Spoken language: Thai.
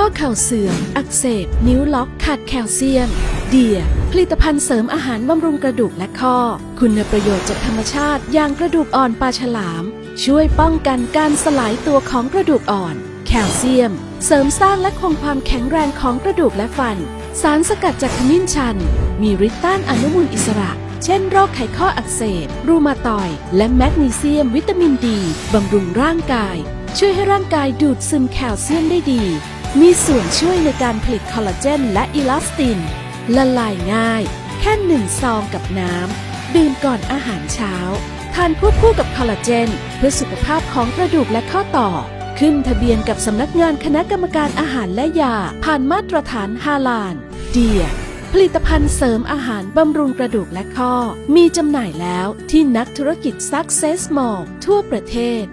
ข้อเข่าเสื่อม อักเสบ นิ้วล็อก ขาดแคลเซียม เดีย ผลิตภัณฑ์เสริมอาหารบำรุงกระดูกและข้อ คุณประโยชน์จากธรรมชาติอย่างกระดูกอ่อนปลาฉลาม ช่วยป้องกันการสลายตัวของกระดูกอ่อน แคลเซียม เสริมสร้างและคงความแข็งแรงของกระดูกและฟัน สารสกัดจากขมิ้นชัน มีฤทธิ์ต้านอนุมูลอิสระเช่นโรคไขข้ออักเสบ รูมาตอยด์และแมกนีเซียม วิตามินดี บำรุงร่างกาย ช่วยให้ร่างกายดูดซึมแคลเซียมได้ดี มีส่วนช่วยในการผลิตคอลลาเจนและอิลาสติน ละลายง่าย แค่หนึ่งซองกับน้ำ ดื่มก่อนอาหารเช้า ทานควบคู่กับคอลลาเจน เพื่อสุขภาพของกระดูกและข้อต่อ ขึ้นทะเบียนกับสำนักงานคณะกรรมการอาหารและยา ผ่านมาตรฐานฮาลานเดียผลิตภัณฑ์เสริมอาหารบำรุงกระดูกและข้อ มีจำหน่ายแล้วที่นักธุรกิจ Success Mall ทั่วประเทศ